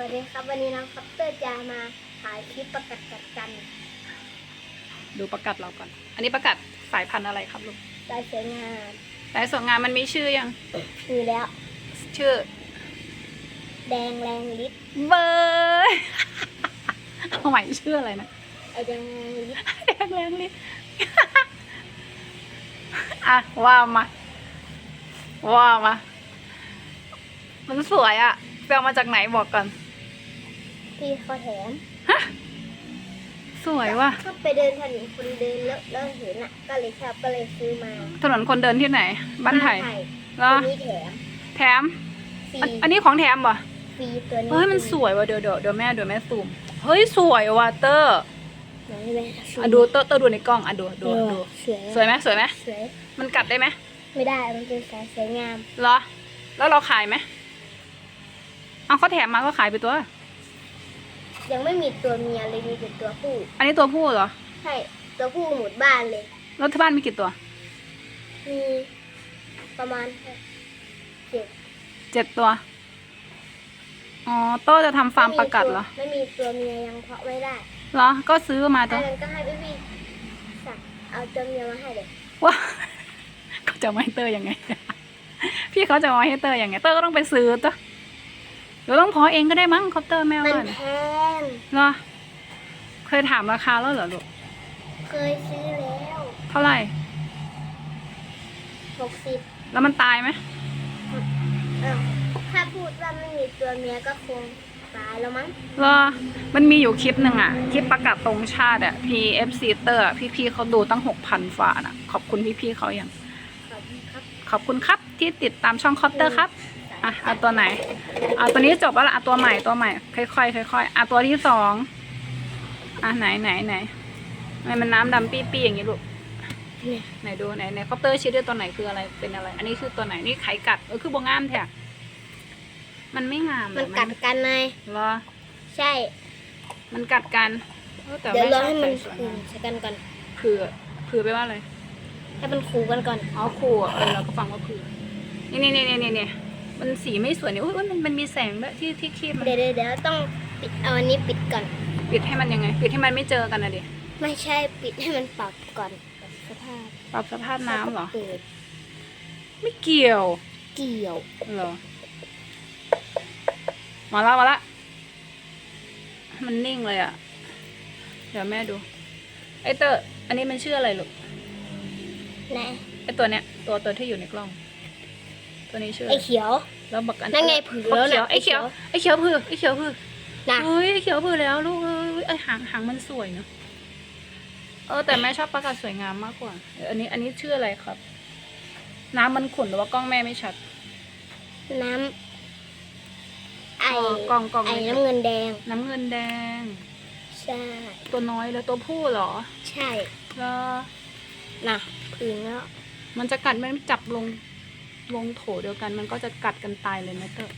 วัสดีครับ วันนี้น้องคัปเตอร์จะมาถ่ายคลิปประกาศกัดกันดูประกัดเราก่อน อันนี้ประกัดสายพันธุ์อะไรครับลูกลายสวยงามสายส่วนงานมันมีชื่อยัง มีแล้ว ชื่อ แดงแรงลิ์เบยเอาใหม่ชื่ออะไรนะไอแดงแรงลิ์แดงแรงลิอะว่ามาว่ามามันสวยอะไปเอามาจากไหนบอกก่อน พี่เขาแถมสวยว่ะก็ไปเดินถนนคนเดินแล้วแล้วเห็นอะ ก็เลยชอบก็เลยซื้อมาถนนคนเดินที่ไหน บ้านไผ่เหรอตัวนี้แถมแถม ฟรีอันอันนี้ของแถมป่ะฟรีตัวนี้เฮ้ยมันสวยว่ะเดี๋ยวเดี๋ยวเดี๋ยวแม่เดี๋ยวแม่ซูมเฮ้ยสวยว่ะเตอร์ไหนแม่อะดูเตอร์เตอร์ดูในกล้องอะดูดูเออดู สวยสวยไหมสวยไหมสวยมันกัดได้ไหมไม่ได้มันเป็นสายสวยงาม เหรอ แล้วเราขายไหมเอาเขาแถมมาก็ขายไปตัว ยังไม่มีตัวเมียเลยมีแต่ตัวผู้ อันนี้ตัวผู้เหรอ ใช่ตัวผู้หมดบ้านเลย แล้วที่บ้านมีกี่ตัว มีประมาณเจ็ดเจ็ดตัว อ๋อโต้จะทำฟาร์มประกัดเหรอไม่มีตัวเมียยังเพาะไม่ได้เหรอ ก็ซื้อมาตัถ้าวงั้นก็ให้พี่พี่สั่งเอาตัวเมียมาให้เลยว่าเขาจะมาให้เตอร์ยังไง พี่เขาจะมาให้เตอร์ยังไง เตอร์ก็ต้องไปซื้อตัวเดี๋ยวต้องเพอเองก็ได้มั้งคอปเตอร์แม่มันว่าเนี่ยแพงเหรอเคยถามราคาแล้วเหรอลูกเคยซื้อแล้วเท่าไหร่ หกสิบแล้วมันตายไหมถ้าพูดว่าไม่มีตัวเมียก็คงตายแล้วมั้งเหรอมันมีอยู่คลิปหนึ่งอะคลิปประกาศตรงชาติอะ PFC เตอร์อะพี่ๆเขาดูตั้งหกพันฝาน่ะ ขอบคุณพี่ๆเขาอย่าง ขอบคุณครับ ขอบคุณครับที่ติดตามช่องคอปเตอร์ครับ อะเอาตัวไหนเอาตัวนี้จบแล้วล่ะเอาตัวใหม่ตัวใหม่ ค่อยๆค่อยๆอะตัวที่สองอะไหนไหนไหนทำไมมันน้ำดำปี้ๆอย่างนี้ลูกเนี่ยไหนดูไหนไหนคอปเตอร์ชี้ด้วยตัวไหนคืออะไรเป็นอะไร อันนี้คือตัวไหนนี่ไข่กัดเออคือบงงามแท้มันไม่งามหรมัอนกัดกันไงเหรอใช่ มันกัดกันเออแต่เดี๋ยวรอชบให้มันสวยขู่งามใส่กันก่อนเผื่อเผื่อไปว่าอะไรให้มันขู่กันก่อนอ๋อขู่อะเออเราก็ฟังว่าเผื่อนี่นี่นี่นี่นี่นี่ มันสีไม่สวยนี่อุ้ยอุ๊ยมันมันมีแสงด้วยที่ที่คีบมันเดี๋ยวเดี๋ยวเดี๋ยวต้องปิดเอาอันนี้ปิดก่อน ปิดให้มันยังไง ปิดให้มันไม่เจอกันนะดิไม่ใช่ปิดให้มันปรับก่อนปรับสภาพปรับสภาพน้ำเหรอ เปิดไม่เกี่ยวเกี่ยวเหรอมาละมาละมันนิ่งเลยอะ่ะ เดี๋ยวแม่ดู ไอเตอร์ อันนี้มันชื่ออะไรลูกนะไอตัวเนี้ยตัวตัวที่อยู่ในกล้อง ตัวนี้ชื่ออะไอ้ไรเขียว แล้วบักอันนั่นไงผือบักแล้วเขียวน่ะไอเขียวไอเขียวผือไอเขียวผือนะเฮ้ยไอเขียวผือแล้วลูกเอ้ยไอยหางหางมันสวยเนอะเออแต่แม่ชอบประกาศสวยงามมากกว่าเอออันนี้อันนี้ชื่ออะไรครับ น้ำมันขุ่นหรือว่ากล้องแม่ไม่ชัด น้ำไออ๋อกล่องกล่องไอเลยน้ำเงินแดง น้ำเงินแดง ใช่ ตัวน้อยแล้วตัวผู้เหรอ ใช่ แล้วนะผืนแล้วมันจะกัดมันจับลง ลงโถเดียวกัน มันก็จะกัดกันตายเลยนะเตอร์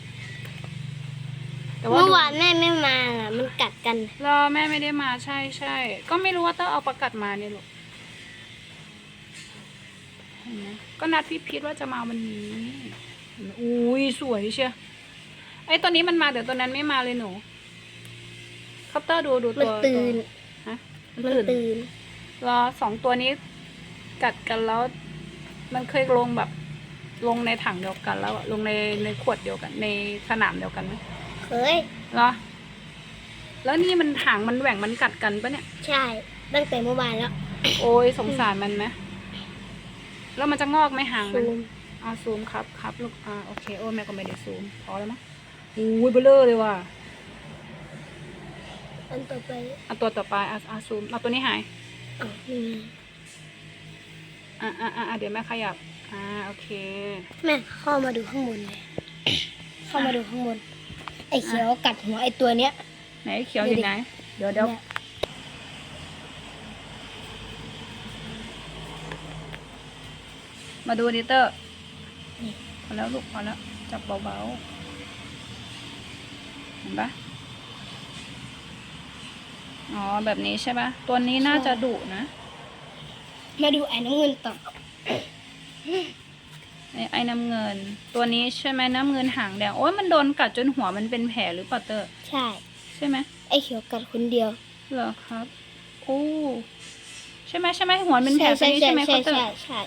แต่ว่าเมื่อดูวานแม่ไม่มาอะมันกัดกัน รอแม่ไม่ได้มาใช่ใช่ก็ไม่รู้ว่าเตอร์เอาประกัดมาเนี่ยลูกเห็นไหมก็นัดพี่พีทว่าจะมาวันนี้เห็นไหมอุ้ยสวยเชียวไอ้ตัวนี้มันมาเดี๋ยวตัวนั้นไม่มาเลยหนูคอปเตอร์ดูดูมันตัวตื่นตัวฮะมันตื่นตื่น รอสองตัวนี้กัดกันแล้ว มันเคยลงแบบ ลงในถังเดียวกัน แล้วอะลงในในขวดเดียวกันในสนามเดียวกันไหมเคยเหรอ แล้วนี่มันหางมันแหว่งมันกัดกันปะเนี่ย ใช่ตั้งแต่เมื่อวานแล้ว โอ้ยสงสารมันไหมแล้วมันจะงอกไหมหางมันซูมอ่าซูมครับครับลูกอ่าโอเคโอ้แม่ก็ไม่ได้ซูมพอแล้วมั้งอุ้ยเบลอเลยว่ะอันต่อไปเอาตัวต่อไปอ่าอ่าซูมเอาตัวนี้หาย อ๋อนี่ไงอ่าอ่าอ่าเดี๋ยวแม่ขยับ อ่าโอเค แม่เข้ามาดูข้างบนเลย เข้ามาดูข้างบน ไอ้เขียวกัดหัวไอ้ตัวเนี้ย ไหนเขียวอยู่ไหน เดี๋ยวเดี๋ยวนี่มาดูดิเตอร์พอแล้วลูกพอแล้ว จับเบาๆ เห็นปะอ๋อแบบนี้ใช่ปะตัวนี้น่าจะดุนะ มาดูไอ้น้ำเงินต่อ ไอ้ไอ้น้ำเงิน ตัวนี้ใช่ไหมน้ำเงินหางแดงโอ้ยมันโดนกัดจนหัวมันเป็นแผลหรือเปล่าเตอร์ใช่ ใช่ไหมไอ้เขียวกัดคนเดียวเหรอครับโอ้ใช่ไหมใช่ไหมหัวมันเป็นแผลใช่ตัวนี้ใช่ใช่ไหมใช่ครับเตอใช่ร์ใช่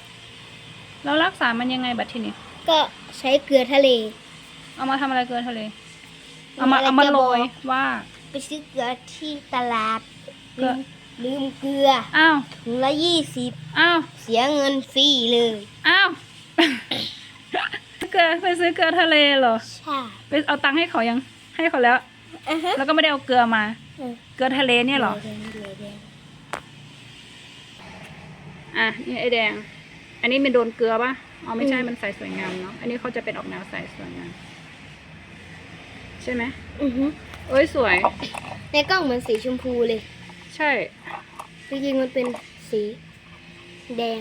แล้วรักษามันยังไงบัดทีนี้ก็ใช้เกลือทะเล เอามาทำอะไรเกินทะเล เอาเอามามาเอามาจะโรบอกยว่า ไปซื้อเกลือที่ตลาดเก ลืลือมลืมเกลืออ้าวถุงละยี่สิบอ้าวเสียเงินฟรีเลยอ้าวเกลือไปซื้อเกลือทะเลเหรอใช่ไปเอาตังค์ให้เขายังให้เขาแล้วอะฮะแล้วก็ไม่ได้เอาเกลือมา เออเกลือทะเลเนี่ยเหรอแดงๆแดงอะนี่ไอแดง อันนี้มันโดนเกลือปะอ๋อไม่ใช่อืมมันใส่สวยงามเนาะอันนี้เขาจะเป็นออกแนวใส่สวยงามใช่ไหมๆอือฮึเอ้ยสวย ในกล้องเหมือนสีชมพูเลย ใช่ จริงๆมันเป็นสีแดง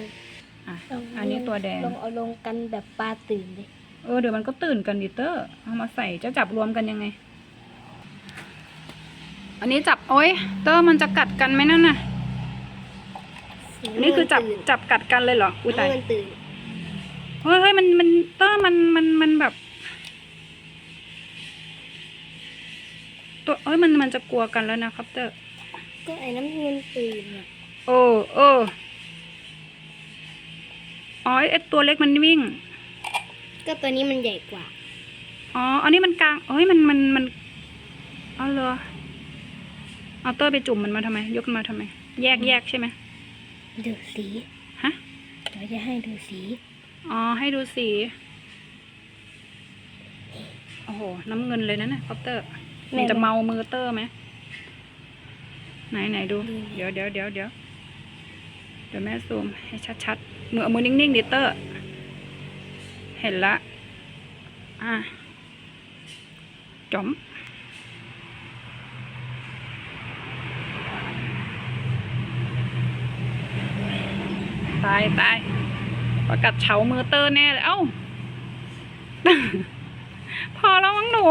อะลงอันนี้ตัวแดง ลองเอาลงกันแบบปลาตื่นเลยเออเดี๋ยวมันก็ตื่นกันดิเตอร์ เอามาใส่จะจับรวมกันยังไง อันนี้จับโอ้ยเตอร์มันจะกัดกันไหมนั่นน่ะอันนี้คือจับจับกัดกันเลยเหรอ อุ้ยตายน้ำเงินตื่นเฮ้ยเฮ้ยมันมันเตอร์มันมันมันแบบ ตัวเอ้ยมันมันจะกลัวกันแล้วนะครับเตอร์ ก็ไอ้น้ำเงินตื่นน่ะโอ้โอ้อ๋อไอตัวเล็กมันวิ่ง ก็ตัวนี้มันใหญ่กว่า อ๋อ อันนี้มันกลางเอ้ยมันมันมันเอาเลยเอาเตอร์ไปจุ่มมันมาทำไม ยกมันมาทำไม แยกแยกใช่ไหมดูสีฮะเดี๋ยวจะให้ดูสี อ๋อ ให้ดูสี โอ้โห น้ำเงินเลยนะเนี่ยคอปเตอร์มันจะเมามือเตอร์ไหม ไหนไหนดู เดี๋ยวเดี๋ยวเดี๋ยวเดี๋ยวเดี๋ยวแม่ซูมให้ชัดๆมือเอามือนิ่งๆดิเตอร์ เห็นละ อะจอมตายตายประกัดเฉามือเตอร์แน่เลยเอ้า พอแล้วมั้งหนู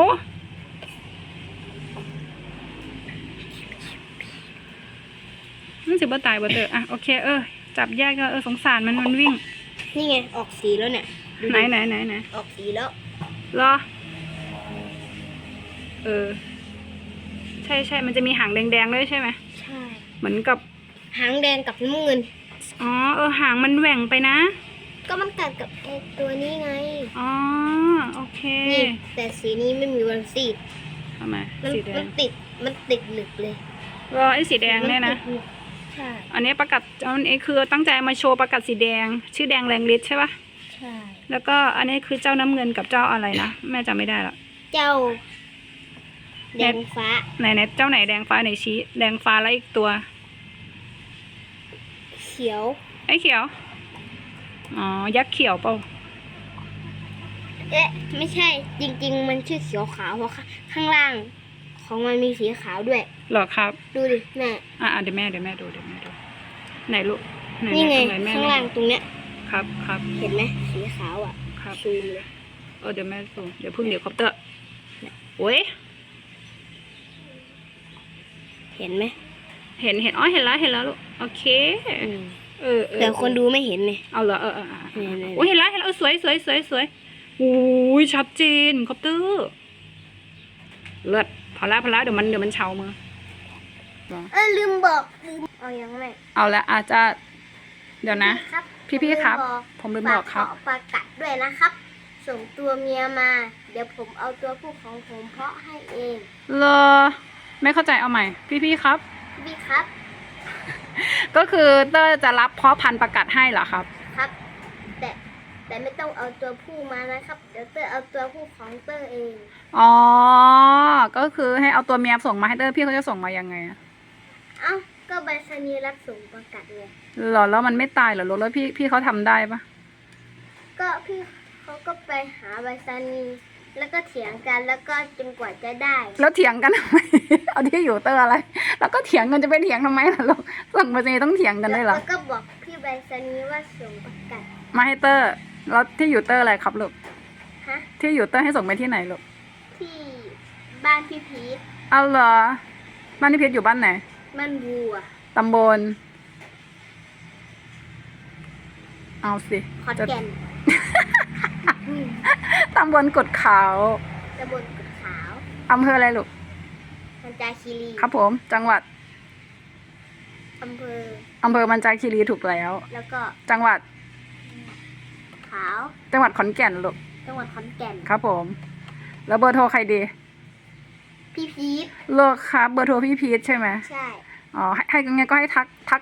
มันสิบ่ตายบ่เตอร์อะโอเคเออจับแยกก็เออสงสารมันมันวิ่ง นี่ไงออกสีแล้วเนี่ยดูดิไหนไหนไหนไหนออกสีแล้ว รอ เออ ใช่ใช่มันจะมีหางแดงๆด้วยใช่ไหมใช่ เหมือนกับ หางแดงกับน้ำเงิน อ๋อเออหางมันแหว่งไปนะ ก็มันกัดกับไอ้ตัวนี้ไง อ๋อโอเคนี่แต่สีนี้ไม่มีวันสีดทำไมมันสีแดมังนติด มันติดหนึบเลย รอไอ้สีแดงเนี่ยนะ มัติหบ ใช่อันนี้ประกาศอันนี้คือตั้งใจมาโชว์ประกาศสีแดง ชื่อแดงแรงฤทธิ์ใช่ปะใช่ แล้วก็อันนี้คือเจ้าน้ำเงินกับเจ้าอะไรนะแม่จำไม่ได้ละ เจ้าแดงฟ้า ไหนไหนเจ้าไหนแดงฟ้าไหนชี้แดงฟ้าแล้วอีกตัว เขียว ไอ้เขียว อ๋อ ยักษ์เขียวเปล่าเอ๊ะ ไม่ใช่จริง ๆ มันชื่อเขียวขาวเพราะข้าข้างล่าง ของมันมีสีขาวด้วยเหรอครับ ดูดิแม่อะอะเดี๋ยวแม่เดี๋ยวแม่ดูเดี๋ยวแม่ดูไหนลูกไหนนี่ไงหตรหแม่ข้างล่างตรงเนี้ย ครับครับเห็นไหมสีขาวอะครับซูมเลยเออเดี๋ยวแม่ดูเดี๋ยวพึ่งเดี๋ยวคอปเตอร์โอ้ยเห็นไหมเห็นเห็นอ๋อเห็นแล้วเห็นแล้วลูกโอเคอืมเออเออแต่คนดูไม่เห็นเลยเอาเหรอเออเออเออเนี่ยเนี่ยโอ้ยเห็นแล้วเห็นแล้วเออสวยสวยสวยสวยอุ้ยชัดเจนคอปเตอร์เลิศ พอละพอละเดี๋ยวมันเดี๋ยวมันเฉามือเออลืมบอกลืมเอายังไงเอาละอาจจะ เดี๋ยวนะ ครับพี่ๆครับ ผมลืมบอกครับฝากขอประกาศด้วยนะครับ ส่งตัวเมียมา เดี๋ยวผมเอาตัวผู้ของผมเพาะให้เองเลอไม่เข้าใจเอาใหม่ พี่ๆครับพี่ครับ ก็คือเตอร์จะรับเพาะพันธุ์ประกาศให้เหรอครับ ครับแต่ แต่ไม่ต้องเอาตัวผู้มานะครับ เดี๋ยวเตอร์เอาตัวผู้ของเตอร์เอง อ๋อ ก็คือให้เอาตัวเมียส่งมาให้เตอร์พี่เขาจะส่งมายังไงอะเอ้าก็ใบสนีย์รับส่งประกาศไงหรอแล้วมันไม่ตายเหรอลูกแล้วพี่พี่เขาทำได้ปะก็พี่เขาก็ไปหาใบสนีย์แล้วก็เถียงกันแล้วก็จนกว่าจะได้ แล้วเถียงกันทำไม เอาที่อยู่เตอร์อะไร แล้วก็เถียงกันจะไปเถียงทำไมล่ะลูกส่งมาจะต้องเถียงกันได้วยเหรอแล้วก็บอกพี่ใบสนีย์ว่าส่งประกาศมาให้เตอร์ แล้วที่อยู่เตอร์อะไรครับลูกฮะที่อยู่เตอร์ให้ส่งไปที่ไหนลูกที่บ้านพี่พีทเอาเหรอบ้านพี่เพชรอยู่บ้านไหนบ้านวัวตำบล เอาสิขอนจะแก่นตำบลกุดขาวตำบลกุดขาวอำเภออะไรลูกมันจาคีรีครับผม จังหวัดอำเภออำเภอมันจาคีรีถูกแล้ว แล้วก็จังหวัด ขาว จังหวัดขอนแก่นลูกจังหวัดขอนแก่น ครับผม แล้วเบอร์โทรใครดีพี่พีทเลิกครับเบอร์โทรพี่พีทใช่ไหมใช่ อ๋อให้ให้ยังไงก็ให้ทักทัก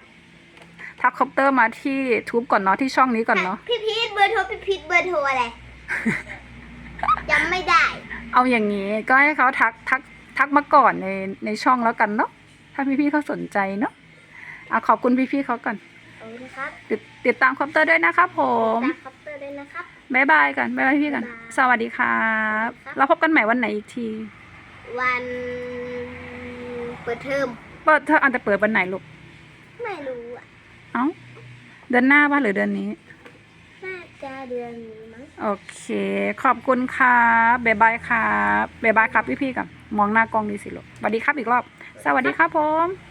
ทักคอปเตอร์มาที่ทูบก่อนเนาะที่ช่องนี้ก่อนเนาะ พี่พีทเบอร์โทรพี่พีทเบอร์โทรอะไร จำไม่ได้ เอาอย่างนี้ก็ให้เขาทักทักทักมาก่อนในในช่องแล้วกันเนาะถ้าพี่ๆเขาสนใจเนาะอะขอบคุณพี่ๆเขาก่อนขอบคุณครับ ติดติดตามคอปเตอร์ด้วยนะครับผม ตามคอป เตอร์ด้วยนะครับ บ๊ายบายกันบ๊ายบายพี่ๆกัน บ๊ายบายสวัสดีครับครับ เราพบกันใหม่วันไหนอีกที วันเปิดเทอมเปิดเธออันจะเปิดวันไหนลูก ไม่รู้อะเอ้า เดือนหน้าป่ะหรือเดือนนี้ น่าจะเดือนนี้มั้งโอเค ขอบคุณครับบ๊ายบายครับบ๊ายบายครับพี่ๆกันมองหน้ากล้องดีสิลูกสวัสดีครับอีกรอบ สวัสดีครับผม